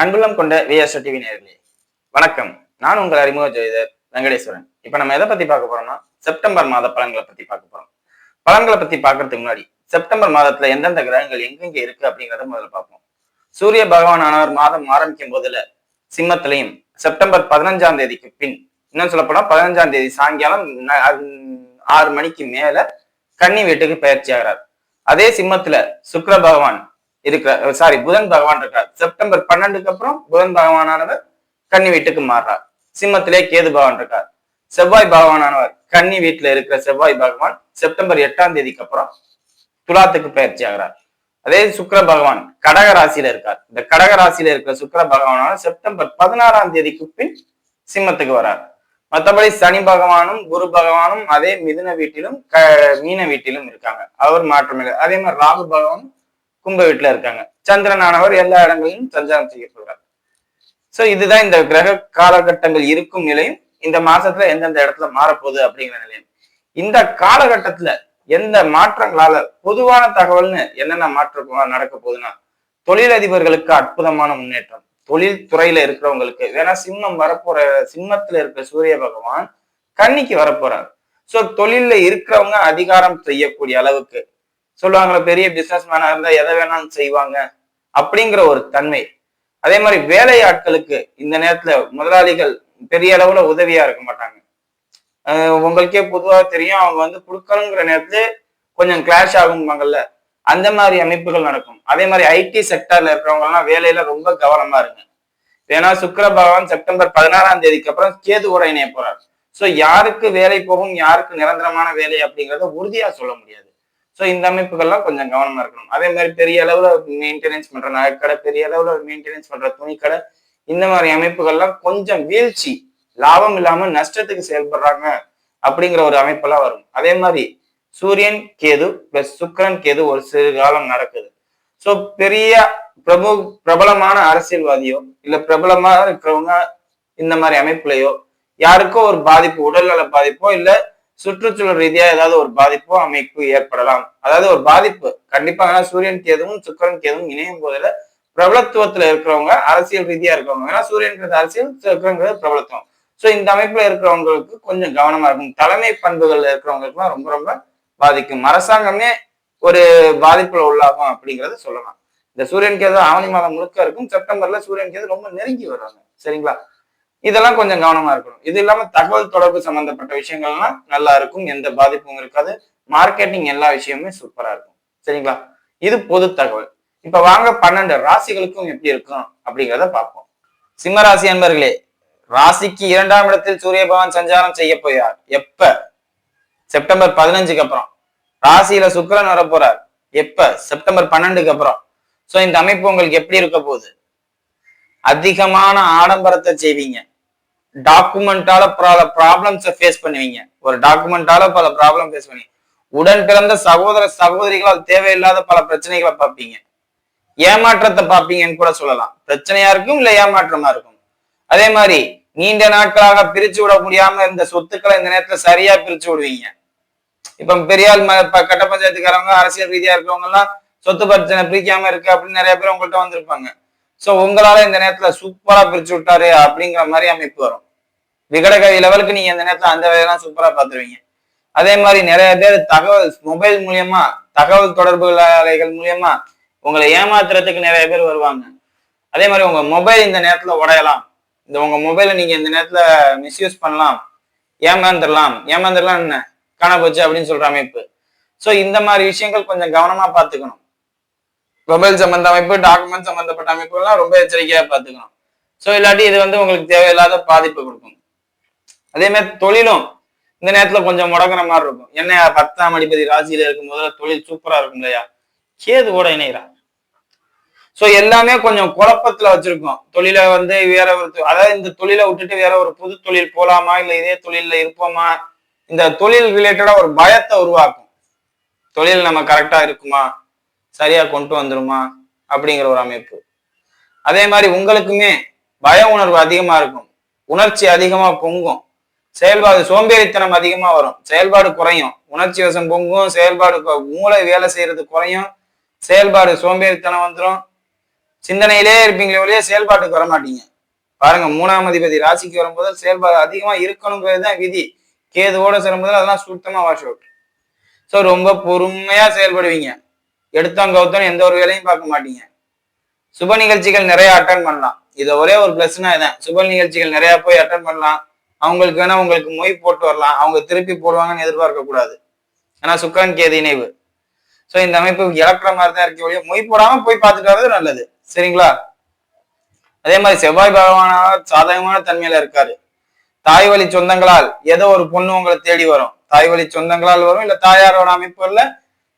அன்புள்ளம் கொண்ட VSO TV நேர்களே வணக்கம். நான் உங்கள் அறிமுக ஜோதிடர் வெங்கடேஸ்வரன். இப்ப நம்ம எதை பத்தி பார்க்க போறோம்னா செப்டம்பர் மாத பலன்களை பத்தி பார்க்க போறோம். பலன்களை பத்தி பார்க்கறதுக்கு முன்னாடி செப்டம்பர் மாதத்துல எந்தெந்த கிரகங்கள் எங்கெங்க இருக்கு அப்படிங்கறத முதல்ல பார்ப்போம். சூரிய பகவான் ஆனவர் மாதம் ஆரம்பிக்கும் போதுல சிம்மத்திலையும் செப்டம்பர் பதினஞ்சாம் தேதிக்கு பின் இன்னும் சொல்ல போனா பதினஞ்சாம் தேதி சாயங்காலம் ஆறு மணிக்கு மேல கன்னி வீட்டுக்கு பயிற்சி ஆகிறார். அதே சிம்மத்துல சுக்கர பகவான் இருக்கிறார் சாரி புதன் பகவான் இருக்கார். செப்டம்பர் பன்னெண்டுக்கு அப்புறம் புதன் பகவானானவர் கன்னி வீட்டுக்கு மாறுறார். சிம்மத்திலே கேது பகவான் இருக்கார். செவ்வாய் பகவானானவர் கன்னி வீட்டுல இருக்கிற செவ்வாய் பகவான் செப்டம்பர் எட்டாம் தேதிக்கு அப்புறம் துலாத்துக்கு பயிற்சி ஆகிறார். அதே சுக்கிர பகவான் கடக ராசியில இருக்கார். இந்த கடக ராசியில இருக்கிற சுக்கர பகவானான செப்டம்பர் பதினாறாம் தேதிக்கு பின் சிம்மத்துக்கு வரார். மற்றபடி சனி பகவானும் குரு பகவானும் அதே மிதுன வீட்டிலும் க மீன வீட்டிலும் இருக்காங்க. அவர் மாற்றமில்லை அதே மாதிரி ராகு பகவானும் கும்ப வீட்டுல இருக்காங்க. சந்திரனானவர் எல்லா இடங்களிலும் சஞ்சாரம் செய்ய சொல்றார். சோ இதுதான் இந்த கிரக காலகட்டங்கள் இருக்கும் நிலையும் இந்த மாசத்துல எந்தெந்த இடத்துல மாறப்போகுது அப்படிங்கிற நிலையம். இந்த காலகட்டத்துல எந்த மாற்றங்களால பொதுவான தகவல்னு என்னென்ன மாற்றம் நடக்க போகுதுன்னா தொழிலதிபர்களுக்கு அற்புதமான முன்னேற்றம். தொழில் துறையில இருக்கிறவங்களுக்கு வேணா சிம்மம் வரப்போற சிம்மத்துல இருக்க சூரிய பகவான் கன்னிக்கு வரப்போறார். சோ தொழில்ல இருக்கிறவங்க அதிகாரம் செய்யக்கூடிய அளவுக்கு சொல்லுவாங்களே பெரிய பிசினஸ் மேனா இருந்தா எதை வேணாலும் செய்வாங்க அப்படிங்கிற ஒரு தன்மை. அதே மாதிரி வேலை ஆட்களுக்கு இந்த நேரத்துல முதலாளிகள் பெரிய அளவுல உதவியா இருக்க மாட்டாங்க. உங்களுக்கே பொதுவா தெரியும் அவங்க வந்து கொடுக்கணுங்கிற நேரத்துல கொஞ்சம் கிளாஷ் ஆகும்பாங்கல்ல அந்த மாதிரி அமைப்புகள் நடக்கும். அதே மாதிரி ஐடி செக்டர்ல இருக்கிறவங்கலாம் வேலையில ரொம்ப கவனமா இருங்க. ஏன்னா சுக்கர பகவான் செப்டம்பர் பதினாறாம் தேதிக்கு அப்புறம் கேது கூட இணைய போறார். ஸோ யாருக்கு வேலை போகும் யாருக்கு நிரந்தரமான வேலை அப்படிங்கிறத உறுதியா சொல்ல முடியாது. ஸோ இந்த அமைப்புகள்லாம் கொஞ்சம் கவனமா இருக்கணும். அதே மாதிரி பெரிய அளவுல மெயின்டெனன்ஸ் பண்ற நகைக்கடை பெரிய அளவுல மெயின்டெனன்ஸ் பண்ற துணிக்கடை இந்த மாதிரி அமைப்புகள்லாம் கொஞ்சம் வீழ்ச்சி லாபம் இல்லாம நஷ்டத்துக்கு செயல்படுறாங்க அப்படிங்கிற ஒரு அமைப்பெல்லாம் வரும். அதே மாதிரி சூரியன் கேது பிளஸ் சுக்கிரன் கேது ஒரு சிறு காலம் நடக்குது. ஸோ பெரிய பிரபு பிரபலமான அரசியல்வாதியோ இல்ல பிரபலமா இருக்கிறவங்க இந்த மாதிரி அமைப்புலையோ யாருக்கோ ஒரு பாதிப்பு உடல்நல பாதிப்போ இல்ல சுற்றுச்சூழல் ரீதியா ஏதாவது ஒரு பாதிப்போ அமைப்பு ஏற்படலாம். அதாவது ஒரு பாதிப்பு. கண்டிப்பா ஏன்னா சூரியன் கேதுவும் சுக்கரன் கேதுவும் இணையும் போதுல பிரபலத்துவத்துல இருக்கிறவங்க அரசியல் ரீதியா இருக்கிறவங்க. ஏன்னா சூரியன்கிறது அரசியல் சுக்கரங்கிறது பிரபலத்துவம். ஸோ இந்த அமைப்புல இருக்கிறவங்களுக்கு கொஞ்சம் கவனமா இருக்கும் தலைமை பண்புகள்ல இருக்கிறவங்களுக்குலாம் ரொம்ப ரொம்ப பாதிக்கும். அரசாங்கமே ஒரு பாதிப்புல உள்ளாகும் அப்படிங்கறத சொல்லலாம். இந்த சூரியன் கேது ஆவணி மாதம் முழுக்க இருக்கும். செப்டம்பர்ல சூரியன் கேது ரொம்ப நெருங்கி வருவாங்க சரிங்களா? இதெல்லாம் கொஞ்சம் கவனமா இருக்கணும். இது இல்லாம தகவல் தொடர்பு சம்பந்தப்பட்ட விஷயங்கள்லாம் நல்லா இருக்கும் எந்த பாதிப்பும் இருக்காது. மார்க்கெட்டிங் எல்லா விஷயமுமே சூப்பரா இருக்கும். சரிங்களா? இது பொது தகவல். இப்ப வாங்க பன்னெண்டு ராசிகளுக்கும் எப்படி இருக்கும் அப்படிங்கிறத பார்ப்போம். சிம்ம ராசி அன்பர்களே ராசிக்கு இரண்டாம் இடத்தில் சூரிய பகவான் சஞ்சாரம் செய்ய போயார் எப்ப? செப்டம்பர் பதினஞ்சுக்கு அப்புறம். ராசியில சுக்கிரன் வர போறார் எப்ப? செப்டம்பர் பன்னெண்டுக்கு அப்புறம். சோ இந்த அமைப்பு உங்களுக்கு எப்படி இருக்க போகுது? அதிகமான ஆடம்பரத்தை செய்வீங்க. டாக்குமெண்டால பல ப்ராப்ளம்ஸை ஃபேஸ் பண்ணுவீங்க. ஒரு டாக்குமெண்டால பல ப்ராப்ளம் ஃபேஸ் பண்ணுவீங்க. உடன் பிறந்த சகோதர சகோதரிகளால் தேவையில்லாத பல பிரச்சனைகளை பார்ப்பீங்க. ஏமாற்றத்தை பார்ப்பீங்கன்னு கூட சொல்லலாம். பிரச்சனையா இருக்கும் இல்ல ஏமாற்றமா இருக்கும்? அதே மாதிரி நீண்ட நாட்களாக பிரிச்சு விட முடியாம இருந்த சொத்துக்களை இந்த நேரத்துல சரியா பிரிச்சு விடுவீங்க. இப்ப பெரியாள் ம- கட்ட பஞ்சாயத்துக்காரவங்க அரசியல் ரீதியா இருக்கிறவங்க எல்லாம் சொத்து பிரச்சனை பிரிக்காம இருக்கு அப்படின்னு நிறைய பேர் உங்கள்கிட்ட வந்திருப்பாங்க. ஸோ உங்களால இந்த நேரத்தில் சூப்பராக பிரிச்சு விட்டாரு அப்படிங்கிற மாதிரி அமைப்பு வரும். விகடகவி லெவலுக்கு நீங்க இந்த நேரத்தில் அந்த வேலையெல்லாம் சூப்பராக பார்த்துருவீங்க. அதே மாதிரி நிறைய பேர் தகவல் மொபைல் மூலியமா தகவல் தொடர்புகள் மூலியமா உங்களை ஏமாத்துறதுக்கு நிறைய பேர் வருவாங்க. அதே மாதிரி உங்க மொபைல் இந்த நேரத்துல உடையலாம். இந்த உங்க மொபைலை நீங்க இந்த நேரத்துல மிஸ்யூஸ் பண்ணலாம். ஏமாந்துடலாம் ஏமாந்துடலாம் என்ன? காண போச்சு அப்படின்னு சொல்ற அமைப்பு. ஸோ இந்த மாதிரி விஷயங்கள் கொஞ்சம் கவனமா பார்த்துக்கணும். மொபைல் சம்பந்த அமைப்பு டாக்குமெண்ட் சம்பந்தப்பட்ட அமைப்புகள்லாம் ரொம்ப எச்சரிக்கையா பாத்துக்கணும் சோ இல்லாட்டி இது வந்து உங்களுக்கு தேவையில்லாத பாதிப்பு கொடுக்கும். அதே மாதிரி தொழிலும் இந்த நேரத்துல கொஞ்சம் முடங்குற மாதிரி இருக்கும். என்ன பத்தாம் அதிபதி ராசியில இருக்கும் போதுல தொழில் சூப்பரா இருக்கும் இல்லையா? கேது கூட இணைகிறார். சோ எல்லாமே கொஞ்சம் குழப்பத்துல வச்சிருக்கோம். தொழிலை வந்து வேற ஒரு அதாவது இந்த தொழிலை விட்டுட்டு வேற ஒரு புது தொழில் போலாமா இல்ல இதே தொழில இருப்போமா? இந்த தொழில் ரிலேட்டடா ஒரு பயத்தை உருவாக்கும். தொழில் நம்ம கரெக்டா இருக்குமா? சரியா கொண்டு வந்துருமா? அப்படிங்கிற ஒரு அமைப்பு. அதே மாதிரி உங்களுக்குமே பய உணர்வு அதிகமா இருக்கும். உணர்ச்சி அதிகமா பொங்கும். செயல்பாடு சோம்பேறித்தனம் அதிகமா வரும். செயல்பாடு குறையும். உணர்ச்சி வசம் பொங்கும் செயல்பாடு மூளை வேலை செய்யறது குறையும். செயல்பாடு சோம்பேறித்தனம் வந்துடும் சிந்தனையிலே இருப்பீங்களே ஒழிய செயல்பாட்டுக்கு வர மாட்டீங்க பாருங்க மூணாம் அதிபதி ராசிக்கு வரும்போது செயல்பாடு அதிகமா இருக்கணுங்கிறது தான் விதி. கேதுவோட சேரும்போது அதெல்லாம் சுத்தமா வாஷ் அவுட் ஸோ ரொம்ப பொறுமையா செயல்படுவீங்க. எடுத்தோம் கவுத்தோம் எந்த ஒரு வேலையும் பார்க்க மாட்டீங்க. சுப நிகழ்ச்சிகள் நிறைய அட்டன் பண்ணலாம். இது ஒரே ஒரு பிளஸ்னா இதான் சுப நிகழ்ச்சிகள் நிறைய போய் அட்டன் பண்ணலாம். அவங்களுக்கு வேணா உங்களுக்கு மொய் போட்டு வரலாம். அவங்க திருப்பி போடுவாங்கன்னு எதிர்பார்க்க கூடாது. ஏன்னா சுக்கரன் கேது இணைவு. ஸோ இந்த அமைப்பு இழக்கிற மாதிரி தான் இருக்க ஒழிய மொய் போடாம போய் பார்த்துட்டு வர்றது நல்லது. சரிங்களா? அதே மாதிரி செவ்வாய் பகவானார் சாதகமான தன்மையில இருக்காரு. தாய் வழி சொந்தங்களால் ஏதோ ஒரு பொண்ணு உங்களை தேடி வரும். தாய் வழி சொந்தங்களால் வரும் இல்ல தாயாரோட அமைப்புல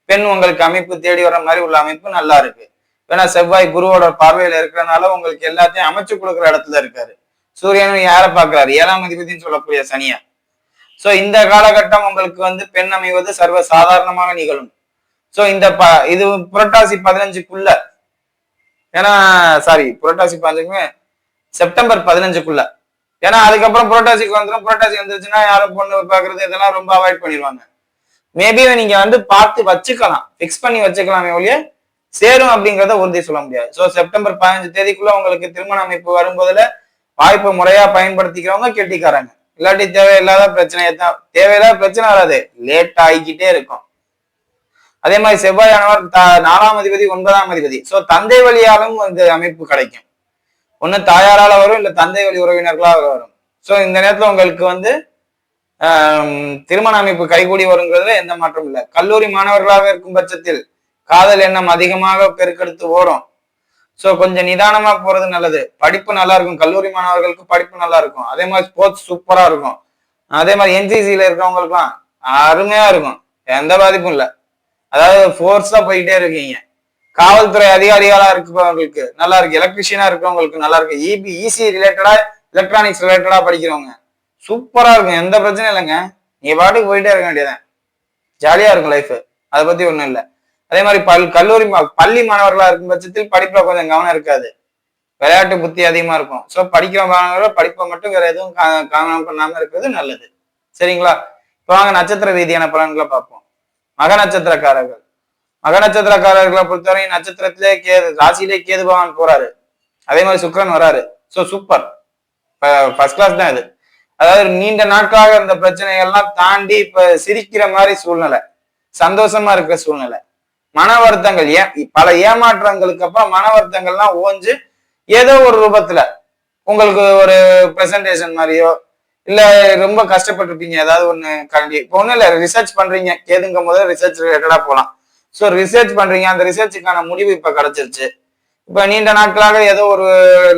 பெண் உங்களுக்கு அமைப்பு தேடி வர மாதிரி உள்ள அமைப்பு நல்லா இருக்கு. ஏன்னா செவ்வாய் குருவோட பார்வையில இருக்கிறனால உங்களுக்கு எல்லாத்தையும் அமைச்சு கொடுக்குற இடத்துல இருக்காரு. சூரியனும் யாரை பாக்குறாரு ஏழாம் அதிபதினு சொல்லக்கூடிய சனியா. சோ இந்த காலகட்டம் உங்களுக்கு வந்து பெண் அமைவது சர்வ சாதாரணமாக நிகழும். சோ இந்த ப இது புரட்டாசி பதினஞ்சுக்குள்ள. ஏன்னா சாரி புரட்டாசி பதினஞ்சுக்குமே செப்டம்பர் பதினஞ்சுக்குள்ள. ஏன்னா அதுக்கப்புறம் புரட்டாசிக்கு வந்துடும் புரட்டாசி வந்துருச்சுன்னா யாரும் பொண்ணு பாக்குறது இதெல்லாம் ரொம்ப அவாய்ட் பண்ணிடுவாங்க. மேபி நீங்க வந்து பார்த்து வச்சுக்கலாம். ஃபிக்ஸ் பண்ணி வச்சுக்கலாமே ஒழிய சேரும் அப்படிங்கிறத உறுதி சொல்ல முடியாது. ஸோ செப்டம்பர் பதினஞ்சு தேதிக்குள்ள உங்களுக்கு திருமண அமைப்பு வரும்போதுல வாய்ப்பு முறையா பயன்படுத்திக்கிறவங்க கெட்டிக்காரங்க. இல்லாட்டி தேவையில்லாத பிரச்சனையை தான் தேவையில்லாத பிரச்சனை வராது. லேட் ஆகிக்கிட்டே இருக்கும். அதே மாதிரி செவ்வாயானவர் த- நாலாம் அதிபதி ஒன்பதாம் அதிபதி. ஸோ தந்தை வழியாலும் இந்த அமைப்பு கிடைக்கும். ஒண்ணு தாயாரால வரும் இல்ல தந்தை வழி உறவினர்களால வரும். ஸோ இந்த நேரத்துல உங்களுக்கு வந்து திருமண அமைப்பு கைகூடி வருங்கிறதுல எந்த மாற்றமும் இல்லை. கல்லூரி மாணவர்களாக இருக்கும் பட்சத்தில் காதல் எண்ணம் அதிகமாக பெருக்கெடுத்து ஓடும். ஸோ கொஞ்சம் நிதானமா போறது நல்லது. படிப்பு நல்லா இருக்கும். கல்லூரி மாணவர்களுக்கு படிப்பு நல்லா இருக்கும். அதே மாதிரி ஸ்போர்ட்ஸ் சூப்பரா இருக்கும். அதே மாதிரி என்சிசியில இருக்கவங்களுக்குலாம் அருமையா இருக்கும். எந்த பாதிப்பும் இல்லை. அதாவது ஃபோர்ஸா போயிட்டே இருக்கீங்க. காவல்துறை அதிகாரிகளா இருக்கிறவங்களுக்கு நல்லா இருக்கு. எலக்ட்ரிஷியனா இருக்கிறவங்களுக்கு நல்லா இருக்கு. இபி இசி ரிலேட்டடா எலக்ட்ரானிக்ஸ் ரிலேட்டடா படிக்கிறவங்க. சூப்பரா இருக்கும். எந்த பிரச்சனையும் இல்லைங்க. நீங்க பாட்டுக்கு போயிட்டே இருக்க வேண்டியதான் ஜாலியா இருக்கும் லைஃப் அதை பத்தி ஒண்ணும் இல்லை. அதே மாதிரி பல் கல்லூரி மா- பள்ளி மாணவர்களா இருக்கும் பட்சத்தில் படிப்புல கொஞ்சம் கவனம் இருக்காது. விளையாட்டு புத்தி அதிகமா இருக்கும். ஸோ படிக்கிற மாணவர்கள் படிப்பை மட்டும் வேற எதுவும் கா- கவனம் பண்ணாம இருக்கிறது நல்லது. சரிங்களா? இப்போ வாங்க நட்சத்திர ரீதியான பலன்களை பார்ப்போம். மக நட்சத்திரக்காரர்கள். மக நட்சத்திரக்காரர்களை பொறுத்தவரை நட்சத்திரத்திலே கேது ராசியிலே கேது பகவான் போறாரு. அதே மாதிரி சுக்கரன் வராரு. ஸோ சூப்பர் ஃபர்ஸ்ட் கிளாஸ் தான் இது. அதாவது நீண்ட நாட்களாக இருந்த பிரச்சனைகள்லாம் தாண்டி இப்ப சிரிக்கிற மாதிரி சூழ்நிலை சந்தோஷமா இருக்கிற சூழ்நிலை. மன வருத்தங்கள் ஏன் பல ஏமாற்றங்களுக்கு அப்புறம் மன வருத்தங்கள்லாம் ஓஞ்சு ஏதோ ஒரு ரூபத்துல உங்களுக்கு ஒரு பிரசன்டேஷன் மாதிரியோ இல்ல ரொம்ப கஷ்டப்பட்டிருப்பீங்க ஏதாவது ஒண்ணு கல்வி இப்போ ஒண்ணும் இல்ல ரிசர்ச் பண்றீங்க கேதுங்கும் போது ரிசர்ச் ரிலேட்டடா போகலாம் ஸோ ரிசர்ச் பண்றீங்க அந்த ரிசர்ச்சுக்கான முடிவு இப்ப கிடைச்சிருச்சு. இப்ப நீண்ட நாட்களாக ஏதோ ஒரு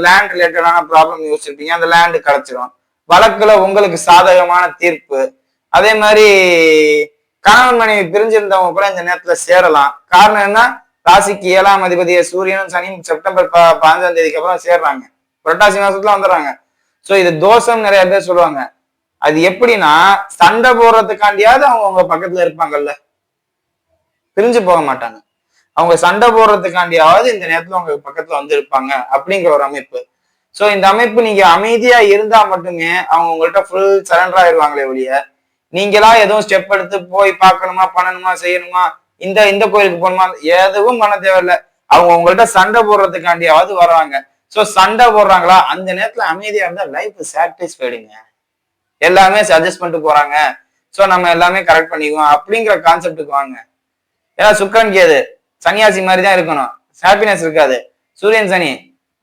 லேண்ட் ரிலேட்டடான ப்ராப்ளம் யோசிச்சிருப்பீங்க அந்த லேண்டு கிடைச்சிரும் வழக்குல உங்களுக்கு சாதகமான தீர்ப்பு. அதே மாதிரி கணவன் மனைவி பிரிஞ்சிருந்தவங்க கூட இந்த நேரத்துல சேரலாம். காரணம் என்ன? ராசிக்கு ஏழாம் அதிபதிய சூரியனும் சனியும் செப்டம்பர் பதினஞ்சாம் தேதிக்கு அப்புறம் சேர்றாங்க. புரட்டாசி மாசத்துல வந்துடுறாங்க. சோ இது தோஷம் நிறைய பேர் சொல்லுவாங்க. அது எப்படின்னா சண்டை போடுறதுக்காண்டியாவது அவங்க உங்க பக்கத்துல இருப்பாங்கல்ல. பிரிஞ்சு போக மாட்டாங்க. அவங்க சண்டை போடுறதுக்காண்டியாவது இந்த நேரத்துல உங்க பக்கத்துல வந்து இருப்பாங்க அப்படிங்கிற ஒரு அமைப்பு. சோ இந்த அமைப்பு நீங்க அமைதியா இருந்தா மட்டுமே அவங்க உங்கள்ட்ட ஃபுல் சரண்டர் ஆயிடுவாங்களே ஒழிய. நீங்களா எதுவும் ஸ்டெப் எடுத்து போய் பார்க்கணுமா பண்ணணுமா செய்யணுமா? இந்த இந்த கோயிலுக்கு போகணுமா? எதுவும் பண்ண தேவையில்ல. அவங்க உங்கள்ட்ட சண்டை போடுறதுக்காண்டியாவது வர்றாங்க. சோ சண்டை போடுறாங்களா? அந்த நேரத்துல அமைதியா இருந்தா லைஃப் சாட்டிஸ்ஃபைடுங்க எல்லாமே சஜஸ்ட் பண்ணிட்டு போறாங்க. சோ நம்ம எல்லாமே கரெக்ட் பண்ணிக்குவோம் அப்படிங்கிற கான்செப்டுக்கு வாங்க. ஏன்னா சுக்கரன் கேது சன்னியாசி மாதிரி தான் இருக்கணும். ஹாப்பினஸ் இருக்காது. சூரியன் சனி.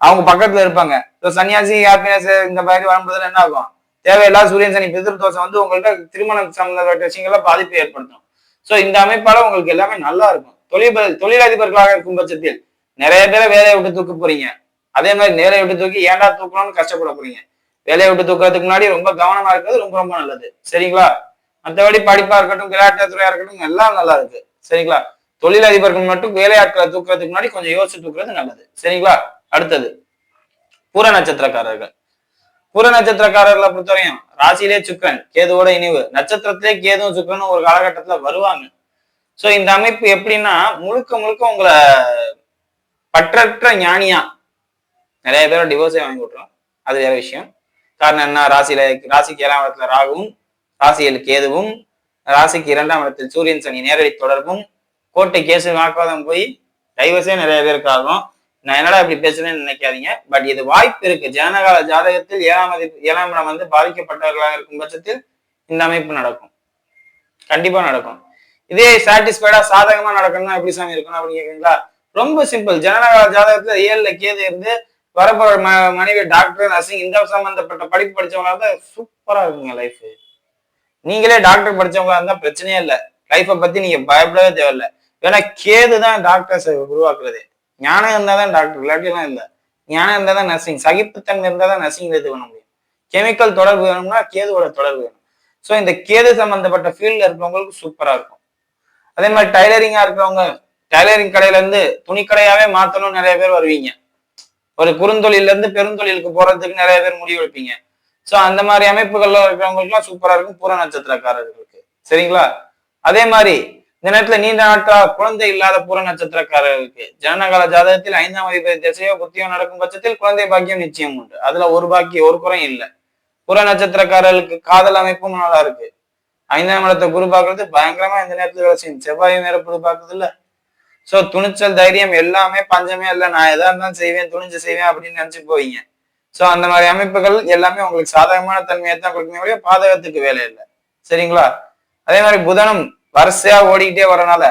அவங்க பக்கத்துல இருப்பாங்க. சன்னியாசி ஹாப்பினஸ் இந்த மாதிரி வரும்போது என்ன ஆகும்? தேவையில்லாத சூரியன் சனி பிதிரு தோஷம் வந்து உங்கள்ட்ட திருமணம் சம்பந்தப்பட்ட விஷயங்கள பாதிப்பை ஏற்படுத்தும். ஸோ இந்த அமைப்பால உங்களுக்கு எல்லாமே நல்லா இருக்கும். தொழில் தொழிலதிபர்களாக இருக்கும் பட்சத்தில் நிறைய பேரை வேலையை விட்டு தூக்க போறீங்க. அதே மாதிரி வேலையை விட்டு தூக்கி ஏன்டா தூக்கணும்னு கஷ்டப்பட போறீங்க. வேலையை விட்டு தூக்கிறதுக்கு முன்னாடி ரொம்ப கவனமா இருக்கிறது ரொம்ப ரொம்ப நல்லது. சரிங்களா? மற்றபடி படிப்பா இருக்கட்டும் விளையாட்டு துறையா இருக்கட்டும் எல்லாம் நல்லா இருக்கு. சரிங்களா? தொழிலதிபர்கள் மட்டும் வேலையாட்களை தூக்குறதுக்கு முன்னாடி கொஞ்சம் யோசிச்சு தூக்குறது நல்லது. சரிங்களா? அடுத்தது பூர நட்சத்திரக்காரர்கள். பூர நட்சத்திரக்காரர்களை பொறுத்தவரையும் ராசியிலே சுக்கரன் கேதுவோட இணைவு. நட்சத்திரத்திலே கேதுவும் சுக்கரனும் ஒரு காலகட்டத்துல வருவாங்க. சோ இந்த அமைப்பு எப்படின்னா முழுக்க முழுக்க உங்களை பற்றற்ற ஞானியா நிறைய பேரை டிவோர்ஸே வாங்கி விட்டுரும். அது வேற விஷயம். காரணம் என்ன? ராசியில ராசிக்கு ஏழாம் இடத்துல ராகுவும் ராசியில் கேதுவும் ராசிக்கு இரண்டாம் இடத்தில் சூரியன் சனி நேரடி தொடர்பும் கோட்டை கேசு வாக்குவாதம் போய் டைவர்ஸே நிறைய பேருக்கு ஆகும். நான் என்னடா இப்படி பேசுறேன்னு நினைக்காதீங்க. பட் இது வாய்ப்பு இருக்கு. ஜனகால ஜாதகத்தில் ஏழாம் ஏழாம் இடம் வந்து பாதிக்கப்பட்டவர்களாக இருக்கும் பட்சத்தில் இந்த அமைப்பு நடக்கும். கண்டிப்பா நடக்கும். இதே சாட்டிஸ்ஃபைடா சாதகமா நடக்கணும்னா எப்படி சாமி இருக்கணும் அப்படின்னு கேக்குறீங்களா? ரொம்ப சிம்பிள் ஜனநாயக ஜாதகத்துல ஏழுல கேது இருந்து வரப்போற ம மனைவி டாக்டர் நர்சிங் இந்த சம்பந்தப்பட்ட படிப்பு படிச்சவங்களா தான் சூப்பரா இருக்குங்க லைஃப் நீங்களே டாக்டர் படிச்சவங்களா இருந்தா பிரச்சனையே இல்லை. லைஃப்பை பத்தி நீங்க பயப்படவே தேவையில்ல. ஏன்னா கேது தான் டாக்டர்ஸ் உருவாக்குறது. ஞானம் இருந்தால் தான் டாக்டர் இல்லாட்டிலாம் இல்லை. ஞானம் இருந்தா தான் நர்சிங் சகிப்புத்தன்மை இருந்தா தான் நர்சிங் இது பண்ண முடியும். கெமிக்கல் தொடர்பு வேணும்னா கேதுவோட தொடர்பு வேணும். ஸோ இந்த கேது சம்மந்தப்பட்ட ஃபீல்டில் இருக்கிறவங்களுக்கு சூப்பரா இருக்கும். அதே மாதிரி டைலரிங்கா இருக்கிறவங்க டைலரிங் கடையில இருந்து மாற்றணும்னு மாத்தணும்னு நிறைய பேர் வருவீங்க. ஒரு குறுந்தொழில இருந்து பெருந்தொழிலுக்கு போறதுக்கு நிறைய பேர் முடிவெடுப்பீங்க ஸோ அந்த மாதிரி அமைப்புகள்ல இருக்கிறவங்களுக்குலாம் சூப்பரா இருக்கும். பூர நட்சத்திரக்காரர்களுக்கு. சரிங்களா? அதே மாதிரி இந்த நேரத்துல நீண்ட நாட்டா குழந்தை இல்லாத பூர நட்சத்திரக்காரர்களுக்கு ஜனனகால ஜாதகத்தில் ஐந்தாம் அதிபதி திசையோ புத்தியோ நடக்கும் பட்சத்தில் குழந்தை பாக்கியம் நிச்சயம் உண்டு. அதுல ஒரு பாக்கியம் ஒரு குறையும் இல்லை. புற நட்சத்திரக்காரர்களுக்கு காதல் அமைப்பும் நல்லா இருக்கு. ஐந்தாம் இடத்தை குரு பார்க்கறது பயங்கரமா இந்த நேரத்துல வேலை செய்யும். செவ்வாயும் வேற புது பார்க்கறது இல்ல. சோ துணிச்சல் தைரியம் எல்லாமே பஞ்சமே இல்ல. நான் எதா இருந்தாலும் செய்வேன் துணிஞ்சு செய்வேன் அப்படின்னு நினைச்சு போவீங்க. சோ அந்த மாதிரி அமைப்புகள் எல்லாமே உங்களுக்கு சாதகமான தன்மையை தான் கொடுக்கணும் பாதகத்துக்கு வேலை இல்லை. சரிங்களா? அதே மாதிரி புதனும் வரிசையா ஓடிக்கிட்டே வரனால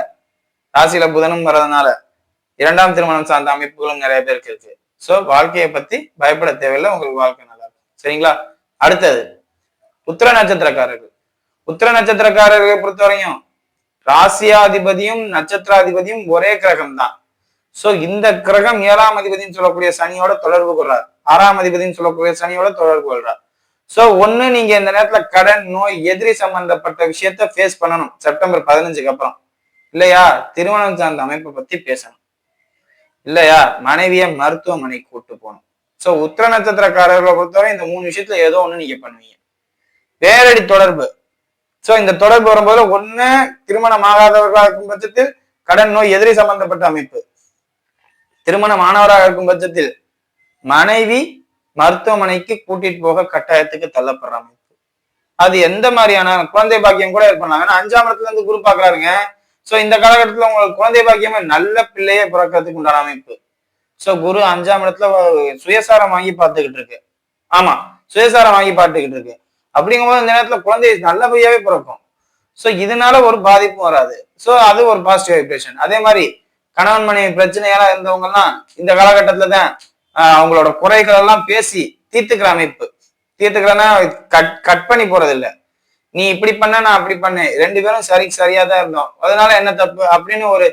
ராசியில புதனும் வர்றதுனால இரண்டாம் திருமணம் சார்ந்த அமைப்புகளும் நிறைய பேருக்கு இருக்கு. சோ வாழ்க்கையை பத்தி பயப்பட தேவையில்லை உங்களுக்கு வாழ்க்கை நல்லா இருக்கும். சரிங்களா? அடுத்தது உத்திர நட்சத்திரக்காரர்கள். உத்திர நட்சத்திரக்காரர்களை பொறுத்தவரையும் ராசியாதிபதியும் நட்சத்திராதிபதியும் ஒரே கிரகம் தான் சோ இந்த கிரகம் ஏழாம் அதிபதினு சொல்லக்கூடிய சனியோட தொடர்பு கொள்றார். ஆறாம் அதிபதினு சொல்லக்கூடிய சனியோட தொடர்பு கொள்றார். சோ ஒண்ணு நீங்க இந்த நேரத்துல கடன் நோய் எதிரி சம்பந்தப்பட்ட விஷயத்த ஃபேஸ் பண்ணணும். செப்டம்பர் பதினஞ்சுக்கு அப்புறம். இல்லையா? திருமணம் சார்ந்த அமைப்பை பத்தி பேசணும். இல்லையா? மனைவிய மருத்துவமனைக்கு கூட்டு போகணும். சோ உத்திர நட்சத்திரக்காரர்களை பொறுத்தவரை இந்த மூணு விஷயத்துல ஏதோ ஒண்ணு நீங்க பண்ணுவீங்க. வேரடி தொடர்பு. சோ இந்த தொடர்பு வரும்போது ஒண்ணு திருமணம் ஆகாதவர்களாக இருக்கும் பட்சத்தில் கடன் நோய் எதிரி சம்பந்தப்பட்ட அமைப்பு. திருமணம் ஆனவராக இருக்கும் பட்சத்தில் மனைவி மருத்துவமனைக்கு கூட்டிட்டு போக கட்டாயத்துக்கு தள்ளப்படுற அமைப்பு. அது எந்த மாதிரியான குழந்தை பாக்கியம் கூட இருப்பாங்க அஞ்சாம் இடத்துல இருந்து குரு பாக்குறாருங்க சோ இந்த காலகட்டத்துல உங்களுக்கு குழந்தை பாக்கியமே நல்ல பிள்ளையே பிறக்கிறதுக்கு உண்டான அமைப்பு. சோ குரு அஞ்சாம் இடத்துல சுயசாரம் வாங்கி பார்த்துக்கிட்டு இருக்கு. ஆமா சுயசாரம் வாங்கி பார்த்துக்கிட்டு இருக்கு. அப்படிங்கும்போது இந்த நேரத்துல குழந்தை நல்லபடியாவே பிறக்கும். சோ இதனால ஒரு பாதிப்பும் வராது. சோ அது ஒரு பாசிட்டிவ் வைப்ரேஷன் அதே மாதிரி கணவன் மனைவி பிரச்சனையெல்லாம் இருந்தவங்க எல்லாம் இந்த காலகட்டத்துல தான் அவங்களோட குறைகள் எல்லாம் பேசி தீர்த்துக்கிற அமைப்பு. தீர்த்துக்கிறனா கட் கட் பண்ணி போறது இல்ல நீ இப்படி பண்ண நான் அப்படி பண்ணேன். ரெண்டு பேரும் சரி சரியா தான் இருந்தோம். அதனால என்ன தப்பு அப்படின்னு ஒரு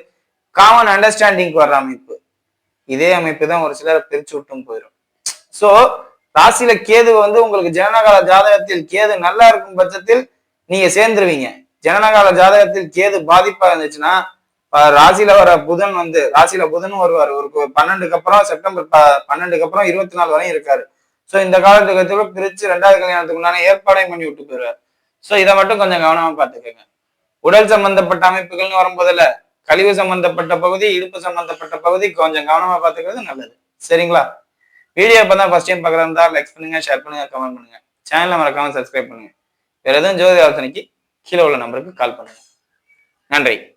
காமன் அண்டர்ஸ்டாண்டிங் வர்ற அமைப்பு. இதே அமைப்பு தான் ஒரு சிலரை பிரிச்சு விட்டும் போயிடும் சோ ராசியில கேது வந்து உங்களுக்கு ஜனனகால ஜாதகத்தில் கேது நல்லா இருக்கும் பட்சத்தில் நீங்க சேர்ந்துருவீங்க. ஜனனகால ஜாதகத்தில் கேது பாதிப்பா இருந்துச்சுன்னா ராசியில வர புதன் வந்து ராசியில புதன் வருவார். ஒரு பன்னெண்டுக்கு அப்புறம் செப்டம்பர் பன்னெண்டுக்கு அப்புறம் இருபத்தி நாலு வரையும் இருக்காரு. சோ இந்த காலத்துக்கு பிரிச்சு ரெண்டாவது கல்யாணத்துக்கு உண்டான ஏற்பாடையும் பண்ணி விட்டு போயிருவார் சோ இதை மட்டும் கொஞ்சம் கவனமா பாத்துக்கோங்க உடல் சம்பந்தப்பட்ட அமைப்புகள்னு வரும்போதுல கழிவு சம்பந்தப்பட்ட பகுதி இடுப்பு சம்பந்தப்பட்ட பகுதி கொஞ்சம் கவனமா பாத்துக்கிறது நல்லது. சரிங்களா? வீடியோ இப்போ தான் ஃபர்ஸ்ட் டைம் பார்க்குறதா லைக் பண்ணுங்க ஷேர் பண்ணுங்க கமெண்ட் பண்ணுங்க. சேனலை மறக்காம சப்ஸ்கிரைப் பண்ணுங்க. வேற எதுவும் ஜோதி ஆலோசனைக்கு கீழே உள்ள நம்பருக்கு கால் பண்ணுங்க. நன்றி.